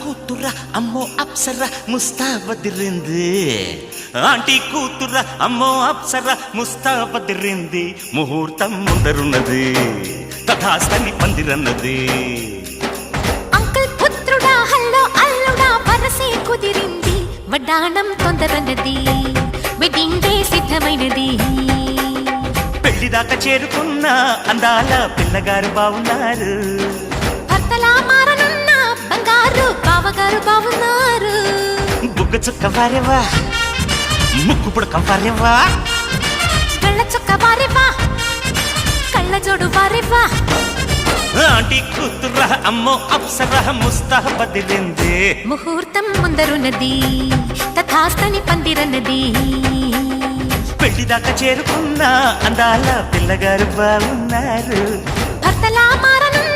కూతుర అమ్మో అప్సర ముస్తాబదిరింది ఆంటీ కూతుర అమ్మో అప్సర ముస్తాబదిరింది ముహూర్తం ముందరున్నది తథాస్తని పందిరన్నది. అంకుల్ పుత్రుడా హల్లో అల్లుడా వరసే కుదిరింది. వడ్డాణం తొందరన్నది వెడ్డింగ్ డే సిద్ధమైనది. పెళ్ళిదాకా చేరుకున్న అందాల పిల్లగారు బావున్నారు. భర్తలా మారనున్న బుగ్గ చుక్క వారేవా? ముక్కు పుడక వారేవా? కళ్ళ చుక్క వారేవా? కళ్ళ జోడు వారేవా? ఆంటీ కూతుర అమ్మో అప్సర ముస్తాబదిరింది ముహూర్తం ముందరున్నది తథాస్తని పందిరన్నది పెళ్ళిదాకా చేరుకున్న అందాల పిల్లగారు బాగున్నారు. భర్తలా మారనున్న